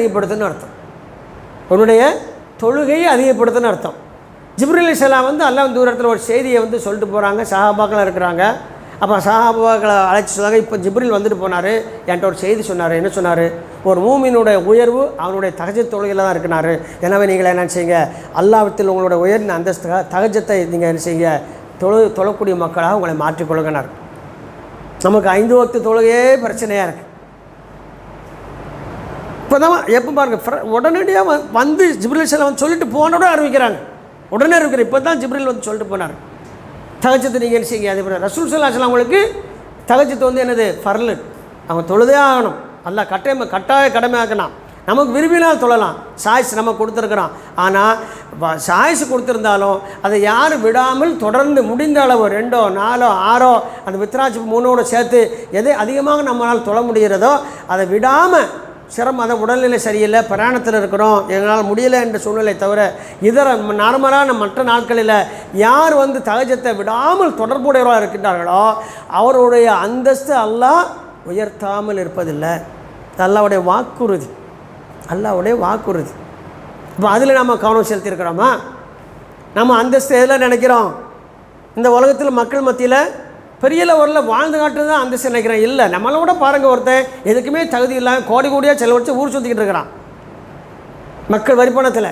அதிகப்படுத்துன்னு அர்த்தம். உன்னுடைய தொழுகையை அதிகப்படுத்துன்னு அர்த்தம். ஜிப்ரில் இஸ்லாம் வந்து அல்லாஹ் தூரத்தில் ஒரு செய்தியை வந்து சொல்லிட்டு போகிறாங்க சஹாபாக்களாக இருக்கிறாங்க. அப்போ சஹாபாக்களை அழைச்சி சொன்னாங்க இப்போ ஜிப்ரில் வந்துட்டு போனார். என்கிட்ட ஒரு செய்தி சொன்னார். என்ன சொன்னார்? ஒரு மூமினுடைய உயர்வு அவனுடைய தகஜ தொழுகையில் தான் இருக்கிறார் எனவே நீங்கள் என்ன செய்யுங்க? அல்லாவிடத்தில் உங்களோட உயர்ந்த அந்த தகஜத்தை நீங்கள் என்ன செய்யுங்க? தொழு தொழக்கூடிய மக்களாக உங்களை மாற்றிக்கொள்ளுங்கனார். நமக்கு ஐந்து வக்து தொழுகையே பிரச்சனையாக இருக்குது இப்போ தான் எப்போ பாருங்கள் உடனடியாக வ- வந்து ஜிப்ரில் செல்லம் வந்து சொல்லிட்டு போனோட ஆரம்பிக்கிறாங்க உடனே இருக்கிற இப்போ தான் ஜிப்ரில் வந்து சொல்லிட்டு போனார். தகச்சத்து நீங்கள் என்ன செய்யுங்க? அதே போல் ரசூல் சல்லாஹ் அவங்களுக்கு தகச்சத்து வந்து என்னது? ஃபரல். அவங்க தொழுதே ஆகணும். நல்லா கட்டாயமாக கட்டாய கடமையாக்கணும் நமக்கு விரும்பினால் தொழலாம். சாய்ஸ் நம்ம கொடுத்துருக்குறோம். ஆனால் சாய்ஸ் கொடுத்துருந்தாலும் அதை யாரும் விடாமல் தொடர்ந்து முடிந்த அளவு ரெண்டோ நாலோ ஆறோ அந்த வித்ராட்சி மூணோட சேர்த்து எதை அதிகமாக நம்மளால் தொழ முடிகிறதோ அதை விடாமல் சிரமம் அதை உடல்நிலை சரியில்லை பிரயாணத்தில் இருக்கிறோம் எங்களால் முடியலை என்ற சூழ்நிலை தவிர இதர நார்மலான மற்ற நாட்களில் யார் வந்து தகஜத்தை விடாமல் தொடர்புடையவராக இருக்கின்றார்களோ அவருடைய அந்தஸ்து அல்லாஹ் உயர்த்தாமல் இருப்பதில்லை. அல்லாவுடைய வாக்குறுதி. அல்லாவுடைய வாக்குறுதி. இப்போ அதில் நம்ம கவனம் செலுத்தியிருக்கிறோமா? நம்ம அந்தஸ்து எதில் நினைக்கிறோம்? இந்த உலகத்தில் மக்கள் மத்தியில் பெரிய லெவலில் வாழ்ந்து காட்டுறது தான் அந்தஸ்து நினைக்கிறேன். இல்லை நம்மளை விட பாருங்கள் ஒருத்தன் எதுக்குமே தகுதி இல்லாமல் கோடி கோடியாக செலவழித்து ஊர் சுற்றிக்கிட்டு இருக்கிறான். மக்கள் வரிப்பணத்தில்.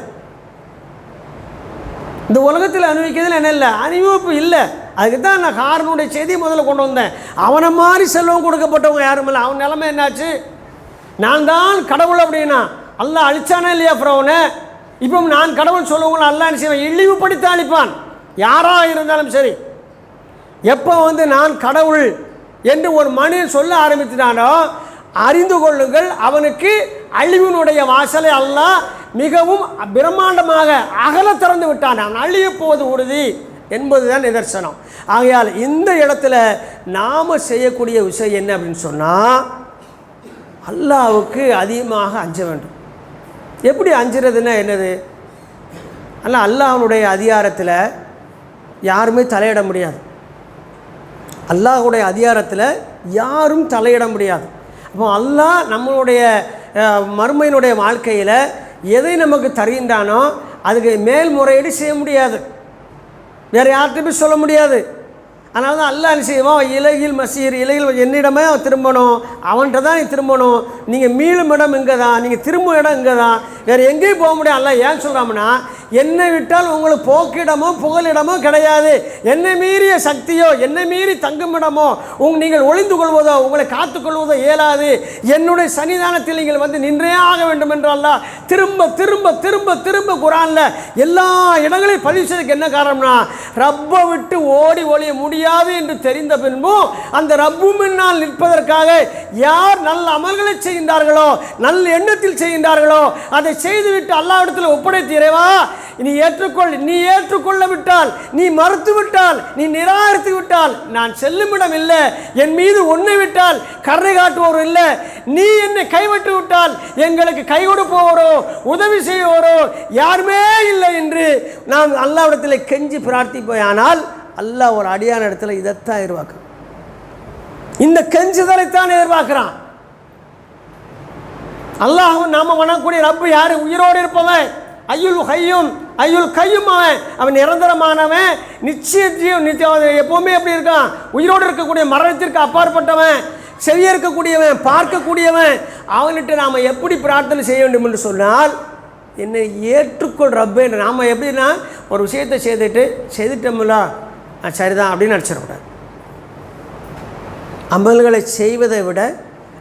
இந்த உலகத்தில் அனுபவிக்கிறதுல என்ன இல்லை? அனுபவிப்பு இல்லை. அதுக்கு தான் நான் காரனுடைய செய்தியை முதல்ல கொண்டு வந்தேன். அவனை மாதிரி செல்வம் கொடுக்கப்பட்டவங்க யாரும் இல்லை. அவன் நிலைமை என்னாச்சு? நான் தான் கடவுள் அப்படின்னா. அல்லாஹ் அழிச்சானே இல்லையா ஃப்ரௌனை? இப்போ நான் கடவுள் சொல்லுவங்களை அல்லாஹ் செய்வேன்? செய்வான் அழிப்பான். யாராக இருந்தாலும் சரி. எப்போ வந்து நான் கடவுள் என்று ஒரு மனிதன் சொல்ல ஆரம்பித்தானோ அறிந்து கொள்ளுங்கள் அவனுக்கு அழிவினுடைய வாசலை அல்லாஹ் மிகவும் பிரம்மாண்டமாக அகல திறந்து விட்டான். அவன் அழிய போவது உறுதி என்பதுதான் நிதர்சனம். ஆகையால் இந்த இடத்துல நாம் செய்யக்கூடிய விஷயம் என்ன அப்படின்னு சொன்னால் அல்லாவுக்கு அதிகமாக அஞ்ச வேண்டும். எப்படி அஞ்சுறதுன்னா என்னது? அல்ல அல்லாஹனுடைய அதிகாரத்தில் யாருமே தலையிட முடியாது. அல்லாஹ்வுடைய அதிகாரத்தில் யாரும் தலையிட முடியாது. அப்போ அல்லாஹ் நம்மளுடைய மருமையினுடைய மறுமையினுடைய வாழ்க்கையில் எதை நமக்கு தருகின்றானோ அதுக்கு மேல்முறையீடு செய்ய முடியாது. வேறு யார்கிட்டையுமே சொல்ல முடியாது. அதனால தான் அல்லாஹ் என்ன செய்வான்? இலையில் மசீர் இலையில் என்னிடமே அவன் திரும்பணும். அவன்கிட்ட தான் நீ திரும்பணும். நீங்கள் மீளும் இடம் இங்கே தான் நீங்கள் திரும்பும் இடம் இங்கே தான் வேறு எங்கேயும் போக முடியாது. அல்ல ஏன் சொல்கிறாங்கன்னா என்னை விட்டால் உங்களுக்கு போக்கிடமோ புகலிடமோ கிடையாது. என்னை மீறிய சக்தியோ என்னை மீறி தங்குமிடமோ உங் நீங்கள் ஒளிந்து கொள்வதோ உங்களை காத்துக்கொள்வதோ இயலாது. என்னுடைய சன்னிதானத்தில் நீங்கள் வந்து நின்றே ஆக வேண்டும் என்றால் திரும்ப திரும்ப திரும்ப திரும்ப குரானில் எல்லா இடங்களையும் பதிவு செய்யறதுக்கு என்ன காரணம்னா ரப்பை விட்டு ஓடி ஒளிய முடியாது என்று தெரிந்த பின்பும் அந்த ரப்பு முன்னால் நிற்பதற்காக யார் நல்ல அமல்களை செய்கின்றார்களோ நல்ல எண்ணத்தில் செய்கின்றார்களோ அதை செய்துவிட்டு அல்லாவிடத்தில் ஒப்படைத்து இறைவா நீ ஏற்றுக்கொள் நீ ஏற்றுக்கொள்ள விட்டால் நீ மறுத்து விட்டால் நீ நிராகரித்து விட்டால் நான் செல்லுமிடம் இல்லை. என் மீது ஒன்று விட்டால் கரை காட்டுவோர் இல்லை. நீ என்னை கைவிட்டு விட்டால் எங்களுக்கு கை கொடுப்பவரோ உதவி செய்வோரோ யாருமே இல்லை என்று நாம் அல்லாவிடத்தில் கெஞ்சி பிரார்த்திப்போயானால் அல்லாஹ் ஒரு அடியான இடத்துல இதைத்தான் எதிர்பார்க்கும் இந்த கெஞ்சுதலைத்தான் எதிர்பார்க்கிறான். அல்லாஹ் நாம வணங்கக்கூடிய ரப்பு யாரு? உயிரோடு இருப்பவன். ஐயுல் ஹையும் ஐயுல் கையும் அவன். அவன் நிரந்தரமானவன். நிச்சயத்தையும் நிச்சயம் எப்பவுமே எப்படி இருக்கான்? உயிரோடு இருக்கக்கூடிய மரணத்திற்கு அப்பாற்பட்டவன். செவிய இருக்கக்கூடியவன் பார்க்கக்கூடியவன். அவன்கிட்ட நாம் எப்படி பிரார்த்தனை செய்ய வேண்டும் என்று சொன்னால் என்னை ஏற்றுக்கொள் ரப்பே நாம் எப்படின்னா ஒரு விஷயத்தை செய்துட்டு செய்துட்டோம்ல சரிதான் அப்படின்னு நினச்சிடக்கூடாது. அமல்களை செய்வதை விட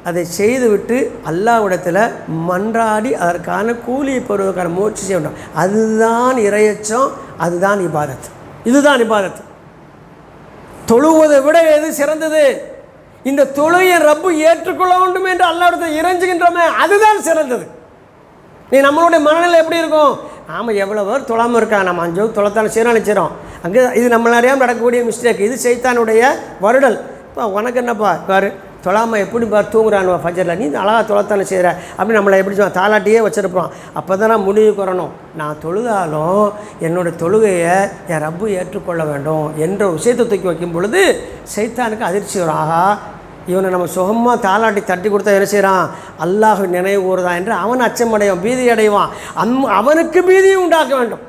அதை செய்துவிட்டு அல்லாவிடத்தில் மன்றாடி அதற்கான கூலியை பெறுவதற்கான முயற்சி செய்ய வேண்டும். அதுதான் இரையச்சம் அதுதான் இபாதத். இதுதான் இபாதத். தொழுவதை விட எது சிறந்தது? இந்த தொழுகையை ரப்பு ஏற்றுக்கொள்ள வேண்டும் என்று அல்லாவிடத்தில் இறைஞ்சுகின்றோமே அதுதான் சிறந்தது. நீ நம்மளுடைய மனநிலை எப்படி இருக்கும்? நாம் எவ்வளோ பேர் தொழாமல் இருக்கா? நம்ம அஞ்சு தொலைத்தான சீரழிச்சிடும் அங்கே இது நம்ம நிறையா நடக்கக்கூடிய மிஸ்டேக் இது சைத்தானுடைய வருடல். இப்போ உனக்கு என்னப்பா? பாரு. தொழாமல் எப்படி பார் தூங்குறானுவா ஃபஜரில்? நீ அழகாக தொலைத்தானே செய்கிற அப்படின்னு நம்மளை எப்படி சொல்லுவான்? தாலாட்டியே வச்சுருப்போம் அப்போ தான் நான் முடிவு வரணும் நான் தொழுதாலும் என்னோட தொழுகையை என் ரப்பு ஏற்றுக்கொள்ள வேண்டும் என்ற ஒரு விஷயத்தை தூக்கி வைக்கும் பொழுது சைத்தானுக்கு அதிர்ச்சி வரும். ஆகா இவனை நம்ம சுகமாக தாளாட்டி தட்டி கொடுத்தா என்ன செய்கிறான் அல்லாஹ் நினைவு கூறுதான் என்று அவன் அச்சமடையும் பீதி அடைவான். அம் அவனுக்கு பீதியும் உண்டாக்க வேண்டும்.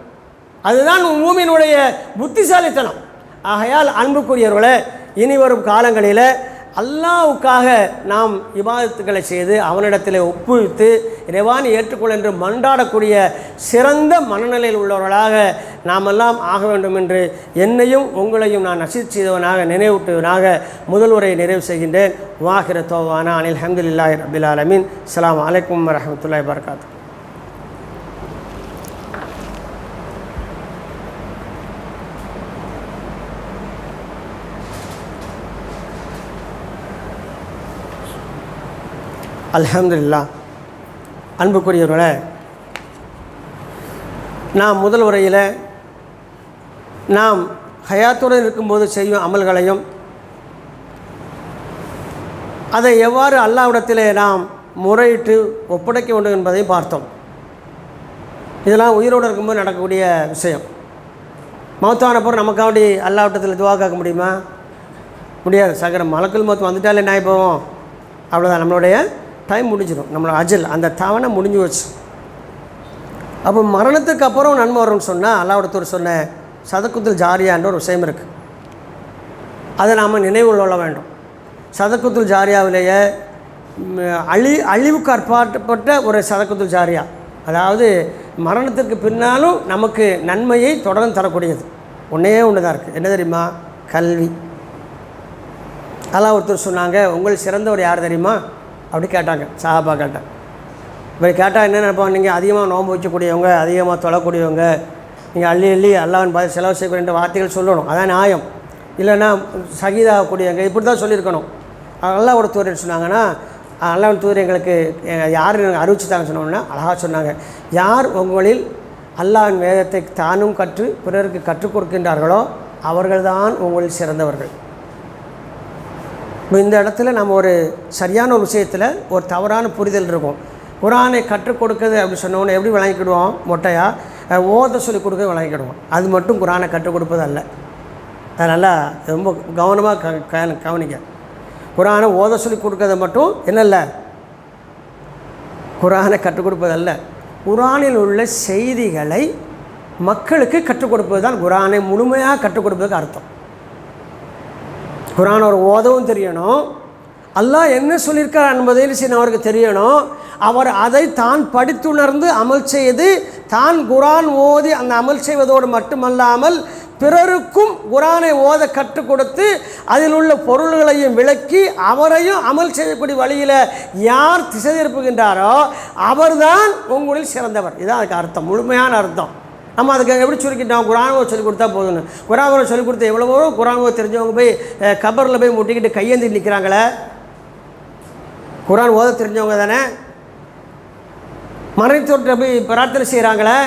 அதுதான் மூமியினுடைய புத்திசாலித்தனம். ஆகையால் அன்புக்குரியவர்களே இனி வரும் காலங்களில் அல்லாவுக்காக நாம் விவாதத்துக்களை செய்து அவனிடத்தில் ஒப்புவித்து இறைவான் ஏற்றுக்கொள் என்று மன்றாடக்கூடிய சிறந்த மனநிலையில் உள்ளவர்களாக நாமெல்லாம் ஆக வேண்டும் என்று என்னையும் உங்களையும் நான் நசித் செய்தவனாக நினைவூட்டுவனாக முதல் உரையை நிறைவு செய்கின்றேன். வாஹிர தோவானா அனில் ஹம்துல்லாஹி ரபில் ஆலமீன். அஸ்ஸலாமு அலைக்கும் வரஹ்மத்துல்லாஹி வபரகாத்துஹு. அலமதுல்லா அன்புக்குரியவர்களே நாம் முதல் உரையில் நாம் ஹயாத்துடன் இருக்கும்போது செய்யும் அமல்களையும் அதை எவ்வாறு அல்லாவிடத்தில் நாம் முறையிட்டு ஒப்படைக்க வேண்டும் என்பதையும் பார்த்தோம். இதெல்லாம் உயிரோடு இருக்கும்போது நடக்கக்கூடிய விஷயம். மௌத்தானப்பறம் நமக்காண்டி அல்லாவிட்டத்தில் துவா கேட்க முடியுமா? முடியாது. சகரம் மலக்குள் மௌத்து வந்துட்டாலே என்ன ஆகி போவோம். அவ்வளோதான் நம்மளுடைய டைம் முடிஞ்சிடும் நம்மளோட அஜல் அந்த தவணை முடிஞ்சு வச்சு அப்போ மரணத்துக்கு அப்புறம் நன்மை வரும்னு சொன்னால் அல்லாவிடத்தூர் சொன்ன சதக்குத்தில் ஜாரியான்ற ஒரு விஷயம் இருக்குது அதை நாம் நினைவு கொள்ள வேண்டும். சதக்குத்துல் ஜாரியாவிலேயே அழி அழிவுக்கு அற்பாட்டப்பட்ட ஒரு சதக்குத்துல் ஜாரியா. அதாவது மரணத்திற்கு பின்னாலும் நமக்கு நன்மையை தொடர்ந்து தரக்கூடியது. ஒன்றே ஒன்று தான் இருக்குது என்ன தெரியுமா? கல்வி. அதெல்லாம் ஒருத்தர் சொன்னாங்க உங்கள் சிறந்தவர் யார் தெரியுமா? அப்படி கேட்டாங்க சாஹாபா கேட்டாங்க இப்படி கேட்டால் என்ன நினைப்பாங்க நீங்கள் அதிகமாக நோன்பு வச்சக்கூடியவங்க அதிகமாக தொழக்கூடியவங்க நீங்கள் அள்ளி அள்ளி அல்லாவின் பார்த்து செலவு செய்யக்கூடிய வார்த்தைகள் சொல்லணும். அதான் நியாயம். இல்லைன்னா சகிதாகக்கூடியவங்க இப்படி தான் சொல்லியிருக்கணும். அல்லாஹ் ஒரு சொன்னாங்கன்னா அல்லாவின் தூர் எங்களுக்கு யார் அறிவிச்சுட்டாங்கன்னு சொன்னோம்னா அழகாக சொன்னாங்க. யார் உங்களில் அல்லாவின் வேதத்தை தானும் கற்று பிறருக்கு கற்றுக் கொடுக்கின்றார்களோ அவர்கள்தான் உங்களில் சிறந்தவர்கள். இப்போ இந்த இடத்துல நம்ம ஒரு சரியான ஒரு விஷயத்தில் ஒரு தவறான புரிதல் இருக்கும். குரானை கற்றுக் கொடுக்குது அப்படின்னு சொன்னோன்னே எப்படி விளங்கிக்கிடுவோம்? மொட்டையாக ஓத சொல்லி கொடுக்க விளங்கிக்கிடுவோம். அது மட்டும் குரானை கற்றுக் கொடுப்பது அல்ல. அதனால் ரொம்ப கவனமாக க க- கவனிக்க குரானை ஓத சொல்லி கொடுக்கறது மட்டும் என்னல்ல? குரானை கற்றுக் கொடுப்பதல்ல குரானில் உள்ள செய்திகளை மக்களுக்கு கற்றுக் கொடுப்பது தான் குரானை முழுமையாக கற்றுக் கொடுப்பதுக்கு அர்த்தம். குரான் ஒரு ஓதவும் தெரியணும். அல்லாஹ் என்ன சொல்லியிருக்கார் என்பதை சரி அவருக்கு தெரியணும். அவர் அதை தான் படித்துணர்ந்து அமல் செய்து தான் குரான் ஓதி அந்த அமல் செய்வதோடு மட்டுமல்லாமல் பிறருக்கும் குரானை ஓத கற்றுக் கொடுத்து அதில் உள்ள பொருள்களையும் விளக்கி அவரையும் அமல் செய்யக்கூடிய வழியில் யார் திசை திருப்புகின்றாரோ அவர்தான் உங்களில் சிறந்தவர். இதான் அதுக்கு அர்த்தம். முழுமையான அர்த்தம். நம்ம அதுக்கு எப்படி சுருக்கிட்டோம்? குரானோ சொல்லி கொடுத்தா போதும்னு. குரானோ சொல்லி கொடுத்த எவ்வளவோ குரானோ தெரிஞ்சவங்க போய் கபரில் போய் முட்டிக்கிட்டு கையேந்தி நிற்கிறாங்களே குரான் ஓத தெரிஞ்சவங்க தானே? மறைத்தோட்ட போய் பிரார்த்தனை செய்கிறாங்களே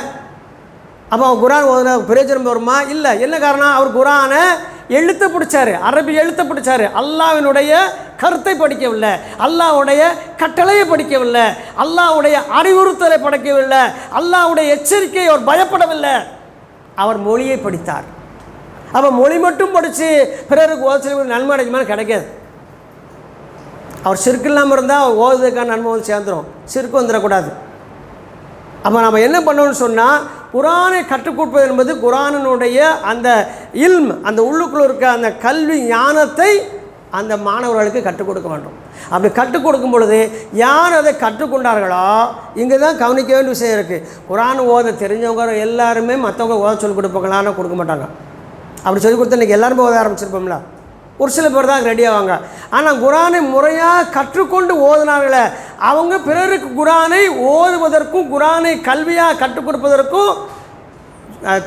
அப்போ அவன் குரான் ஓதுன பிரயோஜனம் வருமா? இல்லை. என்ன காரணம்? அவர் குரானை எழுத்து பிடிச்சாரு. அரபி எழுத்து பிடிச்சாரு. அல்லாவினுடைய கருத்தை படிக்கவில்லை. அல்லாவுடைய கட்டளையை படிக்கவில்லை. அல்லாஹ்வுடைய அறிவுறுத்தலை படிக்கவில்லை. அல்லாவுடைய எச்சரிக்கையை அவர் பயப்படவில்லை. அவர் மொழியை படித்தார். அப்போ மொழி மட்டும் படித்து பிறருக்கு ஓதல் நன்மை அடைக்குமான்னு கிடைக்காது. அவர் சிறுக்கு இல்லாமல் இருந்தால் அவர் ஓதுறதுக்கான நன்மை வந்து சேர்ந்துடும் சிறுக்கு வந்துடக்கூடாது. அப்போ நம்ம என்ன பண்ணோம்னு சொன்னால் குரானை கற்றுக் கொடுப்பது என்பது குரானினுடைய அந்த இல்ம் அந்த உள்ளுக்குள்ளே இருக்க அந்த கல்வி ஞானத்தை அந்த மாணவர்களுக்கு கற்றுக் கொடுக்க வேண்டும். அப்படி கற்றுக் கொடுக்கும் பொழுது யார் அதை கற்றுக்கொண்டார்களோ இங்கே தான் கவனிக்க வேண்டிய விஷயம் இருக்குது குரான் ஓத தெரிஞ்சவங்க எல்லாருமே மற்றவங்க ஓத சொல்லிக் கொடுப்பாங்களான்னு கொடுக்க மாட்டாங்க. அப்படி சொல்லிக் கொடுத்து இன்றைக்கி எல்லாருமே ஓத ஆரம்பிச்சிருப்போம்ல. ஒரு சில பேர் தான் ரெடி ஆவாங்க. ஆனால் குரானை முறையாக கற்றுக்கொண்டு ஓதுனார்களே அவங்க பிறருக்கு குரானை ஓதுவதற்கும் குரானை கல்வியாக கற்றுக் கொடுப்பதற்கும்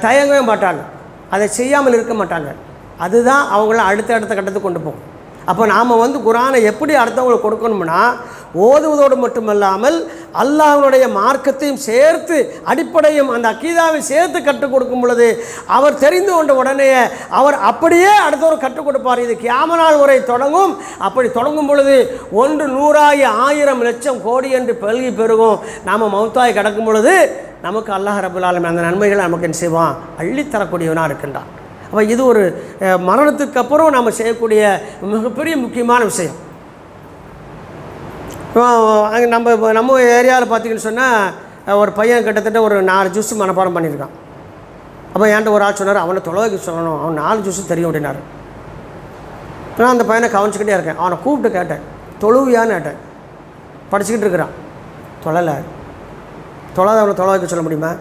தயங்கவே மாட்டாங்க. அதை செய்யாமல் இருக்க மாட்டாங்க. அதுதான் அவங்கள அடுத்த அடுத்த கட்டத்துக்கு கொண்டு போகும். அப்போ நாம் வந்து குரானை எப்படி அடுத்தவங்களுக்கு கொடுக்கணும்னா ஓதுவதோடு மட்டுமல்லாமல் அல்லாஹனுடைய மார்க்கத்தையும் சேர்த்து அடிப்படையும் அந்த அக்கீதாவை சேர்த்து கற்றுக் கொடுக்கும் பொழுது அவர் தெரிந்து கொண்ட உடனே அவர் அப்படியே அடுத்தவர் கற்றுக் கொடுப்பார். இது கியாமனால் உரை தொடங்கும். அப்படி தொடங்கும் பொழுது ஒன்று நூறாயி ஆயிரம் லட்சம் கோடி என்று பெருகி பெருகும். நாம் மௌத்தாய் கிடக்கும் பொழுது நமக்கு அல்லாஹ் ரபுல்லாலும் அந்த நன்மைகளை நமக்கு என்ன செய்வான்? அள்ளித்தரக்கூடியவனாக இருக்கின்றான். அப்போ இது ஒரு மரணத்துக்கு அப்புறம் நாம் செய்யக்கூடிய மிகப்பெரிய முக்கியமான விஷயம். அங்கே நம்ம இப்போ நம்ம ஏரியாவில் பார்த்தீங்கன்னு சொன்னால் ஒரு பையன் கிட்டத்தட்ட ஒரு நாலு ஜூஸ் மனப்பாடம் பண்ணியிருக்கான். அப்போ என்கிட்ட ஒரு ஆள் சொன்னார் அவனை தொலைவைக்கு சொல்லணும். அவன் நாலு ஜூஸ் தெரியும் அப்படின்னாரு. நான் அந்த பையனை கவனிச்சுக்கிட்டே இருக்கேன். அவனை கூப்பிட்டு கேட்டேன். தொழுவியான்னு கேட்டேன். படிச்சுக்கிட்டு இருக்கிறான். தொழலை. தொழாத அவனை தொலை வைக்க சொல்ல முடியுமா?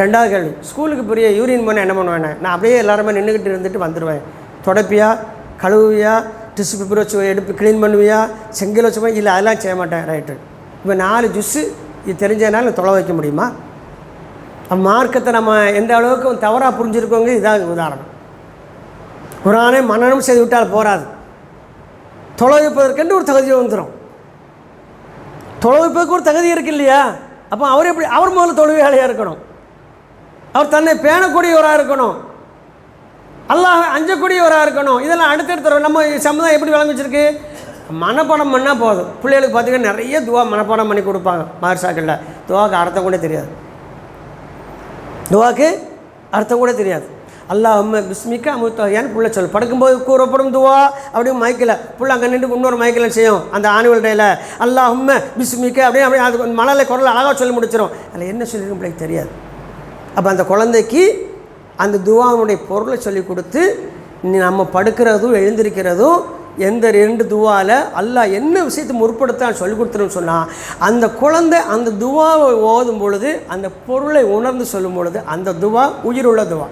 ரெண்டாவது கேள்வி. ஸ்கூலுக்கு பெரிய யூரின் பண்ண என்ன பண்ணுவேன்? நான் அப்படியே எல்லாருமே நின்றுக்கிட்டு இருந்துட்டு வந்துடுவேன் தொடப்பியா? கழுவியா டிஷ்யூ பேப்பர் வச்சு எடுப்பு க்ளீன் பண்ணுவியா? செங்கல் வச்சுப்பேன் இல்லை அதெல்லாம் செய்ய மாட்டேன் ரைட்டு இப்போ நாலு ஜுஸ்ஸு இது தெரிஞ்சதுனால தொலை வைக்க முடியுமா? மார்க்கத்தை நம்ம எந்த அளவுக்கு தவறாக புரிஞ்சுருக்கோங்க இதான் உதாரணம். குரானே மன்னனம் செய்து விட்டால் போராது தொலைவிப்பதற்கென்று ஒரு தகுதி வந்துடும் தொலைவிப்பதற்கு ஒரு தகுதி இருக்கு இல்லையா? அப்போ அவர் எப்படி அவர் முதல்ல தொழுவையாளியாக இருக்கணும். அவர் தன்னை பேணக்கூடியவராக இருக்கணும். அல்லாஹ் அஞ்சக்கூடியவராக இருக்கணும். இதெல்லாம் அடுத்தடுத்த நம்ம சமுதாயம் எப்படி வழங்கி வச்சிருக்கு? மனப்பாடம் பண்ணால் போதும். பிள்ளைகளுக்கு பார்த்தீங்கன்னா நிறைய துவா மனப்பாடம் பண்ணி கொடுப்பாங்க. மார்சாக்களில் துவாக்கு அர்த்தம் கூட தெரியாது. துவாக்கு அர்த்தம் கூட தெரியாது. அல்லாஹ் பிஸ்மிக்க அமுத்தாயான்னு பிள்ளை சொல்லு? படுக்கும்போது கூறப்படும் துவா. அப்படியே மைக்கில் புள்ள அங்கே நின்று இன்னொரு மைக்கில் செய்யும்? அந்த ஆனுவல் டேயில் அல்லாஹ் பிஸ்மிக்க அப்படியே அப்படியே அது மணலை குரல் அழகாக சொல்லி முடிச்சிடும் அதில் என்ன சொல்லியிருக்கும் பிள்ளைக்கு தெரியாது. அப்போ அந்த குழந்தைக்கு அந்த துவாவுடைய பொருளை சொல்லி கொடுத்து நம்ம படுக்கிறதும் எழுந்திருக்கிறதும் எந்த ரெண்டு துவாவில் அல்லாஹ் என்ன விஷயத்தை முற்படுத்தான் சொல்லி கொடுத்துருன்னு சொன்னால் அந்த குழந்தை அந்த துவாவை ஓதும் பொழுது அந்த பொருளை உணர்ந்து சொல்லும் பொழுது அந்த துவா உயிருள்ள துவா.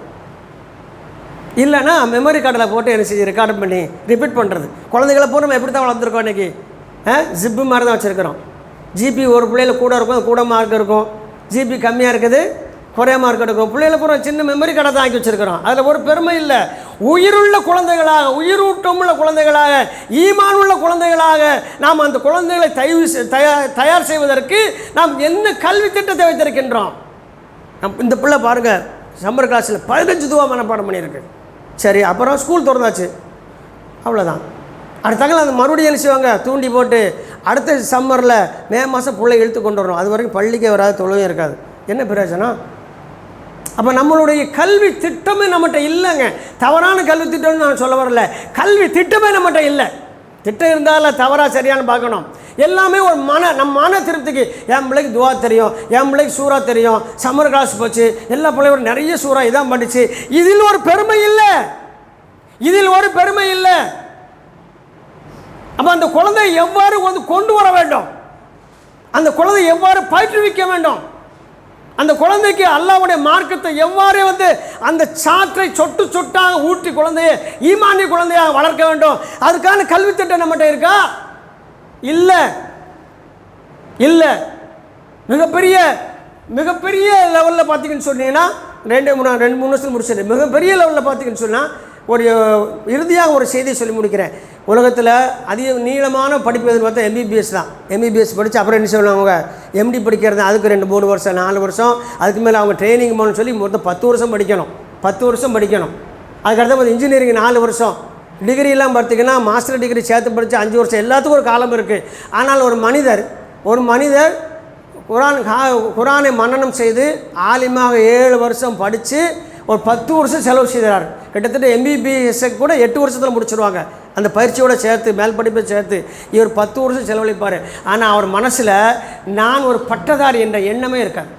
இல்லைன்னா மெமரி கார்டில் போட்டு என்ன செஞ்சு ரெக்கார்ட் பண்ணி ரிப்பீட் பண்ணுறது குழந்தைகளை பூரா நம்ம எப்படி தான் வளர்த்துருக்கோம் இன்றைக்கி ஜிப்பு மாதிரி தான் வச்சுருக்கிறோம். ஜிபி ஒரு பிள்ளையில் கூட இருக்கும் அது கூட மார்க் இருக்கும். ஜிபி கம்மியாக இருக்குது. குறைய மார்க் எடுக்கும் பிள்ளைகளை பூரா சின்ன மெமரி கடை தான் ஆக்கி வச்சுருக்கிறோம். அதில் ஒரு பெருமை இல்லை. உயிருள்ள குழந்தைகளாக உயிரூட்டமுள்ள குழந்தைகளாக ஈமான் உள்ள குழந்தைகளாக நாம் அந்த குழந்தைகளை தயவு தயார் தயார் செய்வதற்கு நாம் என்ன கல்வி திட்டத்தை வைத்திருக்கின்றோம்? நம் இந்த பிள்ளை பாருங்கள் சம்மர் கிளாஸில் பதினஞ்சு துவா மனப்பாடம் பண்ணியிருக்கு. சரி அப்புறம் ஸ்கூல் திறந்தாச்சு. அவ்வளோதான் அடுத்தாங்கள அந்த மறுபடியும் என்ன செய்வாங்க? தூண்டி போட்டு அடுத்த சம்மரில் மே மாதம் பிள்ளை இழுத்து கொண்டு வரணும். அது வரைக்கும் பள்ளிக்கே வராது தொழுவும் இருக்காது. என்ன பிரயோஜனம்? அப்போ நம்மளுடைய கல்வி திட்டமே நம்மகிட்ட இல்லைங்க. தவறான கல்வி திட்டம்னு நான் சொல்ல வரல. கல்வி திட்டமே நம்மகிட்ட இல்லை. திட்டம் இருந்தால தவறாக சரியானு பார்க்கணும். எல்லாமே ஒரு மன நம்ம மன திருப்திக்கு. என் பிள்ளைக்கு துவா தெரியும் என் பிள்ளைக்கு சூறா தெரியும் சம்மர் கிளாஸ் போச்சு எல்லா பிள்ளைகளும் நிறைய சூறா இதான் பண்ணிச்சு. இதில் ஒரு பெருமை இல்லை. இதில் ஒரு பெருமை இல்லை. அப்போ அந்த குழந்தை எவ்வாறு வந்து கொண்டு வர வேண்டும்? அந்த குழந்தை எவ்வாறு பயிற்றுவிக்க வேண்டும்? அந்த குழந்தைக்கு அல்லாவுடைய மார்க்கத்தை எவ்வாறு வந்து அந்த சாற்றை சொட்டு சொட்டாக ஊற்றி குழந்தைய ஈமானிய குழந்தையாக வளர்க்க வேண்டும். அதுக்கான கல்வி திட்டம் நம்மகிட்ட இருக்கா? இல்லை. இல்லை. மிகப்பெரிய மிகப்பெரிய லெவலில் பார்த்தீங்கன்னு சொன்னீங்கன்னா ரெண்டு மூணு ரெண்டு மூணு வருஷத்தில் முடிச்சது மிகப்பெரிய லெவலில் பார்த்தீங்கன்னு சொன்னால் ஒரு இறுதியாக ஒரு செய்தியை சொல்லி முடிக்கிறேன். உலகத்தில் அதிக நீளமான படிப்பு எதுன்னு பார்த்தா எம்பிபிஎஸ் தான். எம்பிபிஎஸ் படித்து அப்புறம் என்ன சொல்லுவாங்க அவங்க? எம்டி படிக்கிறது அதுக்கு ரெண்டு மூணு வருஷம் நாலு வருஷம். அதுக்கு மேலே அவங்க ட்ரைனிங் போகணும்னு சொல்லி மொத்தம் பத்து வருஷம் படிக்கணும். பத்து வருஷம் படிக்கணும். அதுக்கடுத்து இன்ஜினியரிங் நாலு வருஷம். டிகிரிலாம் பார்த்தீங்கன்னா மாஸ்டர் டிகிரி சேர்த்து படித்து அஞ்சு வருஷம். எல்லாத்துக்கும் ஒரு காலம் இருக்குது ஆனால் ஒரு மனிதர் ஒரு மனிதர் குரான் குரானை மன்னனம் செய்து ஆலிமாக ஏழு வருஷம் படித்து ஒரு பத்து வருஷம் செலவு செய்கிறார். கிட்டத்தட்ட எம்பிபிஎஸ்ஸை கூட எட்டு வருஷத்தில் முடிச்சிருவாங்க. அந்த பயிற்சியோட சேர்த்து மேல் படிப்பை சேர்த்து இவர் பத்து வருஷம் செலவழிப்பார். ஆனால் அவர் மனசில் நான் ஒரு பட்டதாரி என்ற எண்ணமே இருக்காது.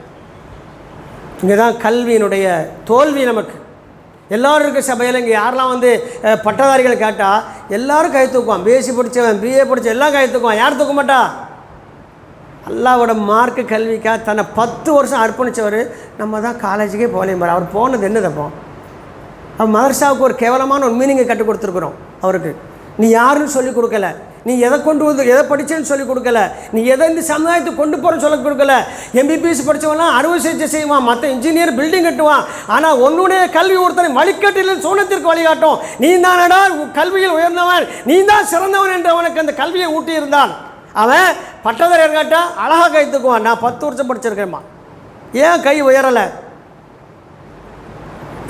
இங்கே தான் கல்வியினுடைய தோல்வி நமக்கு. எல்லாரும் இருக்க சபையில் இங்கே யாரெல்லாம் வந்து பட்டதாரிகள் கேட்டால் எல்லாரும் கை தூக்குவான். பிஎஸ்சி படித்தவன் பிஏ படித்த எல்லாம் கை தூக்குவான். யார் தூக்க மாட்டா? அல்லாவோட மார்க்கு கல்விக்காக தன்னை பத்து வருஷம் அர்ப்பணித்தவர் நம்ம தான் காலேஜுக்கே போகலையும் பாரு. அவர் போனது என்ன தப்போ அவர் மதர்சாவுக்கு ஒரு கேவலமான ஒரு மீனிங்கை கற்றுக் கொடுத்துருக்குறோம் அவருக்கு. நீ யாருன்னு சொல்லி கொடுக்கல. நீ எதை கொண்டு வந்து எதை படித்தேன்னு சொல்லி கொடுக்கல. நீ எதை இந்த சமுதாயத்துக்கு கொண்டு போகிறேன்னு சொல்லி கொடுக்கல. எம்பிபிஎஸ் படித்தவன்லாம் அறுவை சிகிச்சை செய்வான். மற்ற இன்ஜினியர் பில்டிங் கட்டுவான். ஆனால் உன்னுடைய கல்வி ஒருத்தனை வழிகாட்டில் சோனத்திற்கு வழிகாட்டும். நீ தானடா கல்வியில் உயர்ந்தவன். நீ தான் சிறந்தவன் என்று அவனுக்கு அந்த கல்வியை ஊட்டி இருந்தான் அவன் பட்டதாரி கேட்டால் அழகாக கை தூக்குவான். நான் பத்து வருஷம் படிச்சிருக்கேம்மா ஏன் கை உயரலை?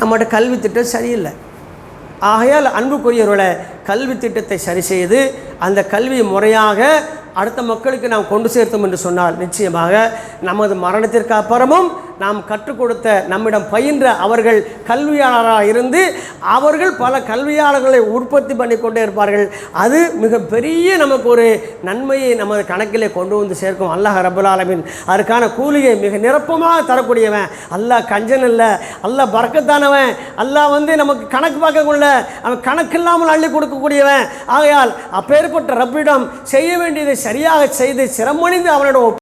நம்மகிட்ட கல்வி திட்டம் சரியில்லை. ஆகையால் அன்புக்குரியவர்களை கல்வி திட்டத்தை சரி செய்து அந்த கல்வி முறையாக அடுத்த மக்களுக்கு நாம் கொண்டு சேர்த்தோம் என்று சொன்னால் நிச்சயமாக நமது மரணத்திற்கு அப்புறமும் நாம் கற்றுக் கொடுத்த நம்மிடம் பயின்ற அவர்கள் கல்வியாளராக இருந்து அவர்கள் பல கல்வியாளர்களை உற்பத்தி பண்ணி கொண்டே இருப்பார்கள். அது மிகப்பெரிய நமக்கு ஒரு நன்மையை நமது கணக்கிலே கொண்டு வந்து சேர்க்கும். அல்லாஹ் ரபுல் ஆலமின் அதற்கான கூலியை மிக நிரப்பமாக தரக்கூடியவன். அல்லாஹ் கஞ்சன் இல்லை. அல்லாஹ் பறக்கத்தானவன். அல்லாஹ் வந்து நமக்கு கணக்கு பார்க்கக்குள்ள அவன் அவன் கணக்கில்லாமல் அள்ளி கொடுக்கக்கூடியவன். ஆகையால் அப்பேற்பட்ட ரப்பிடம் செய்ய வேண்டியதை சரியாக செய்து சிரமணிந்து அவனிடம்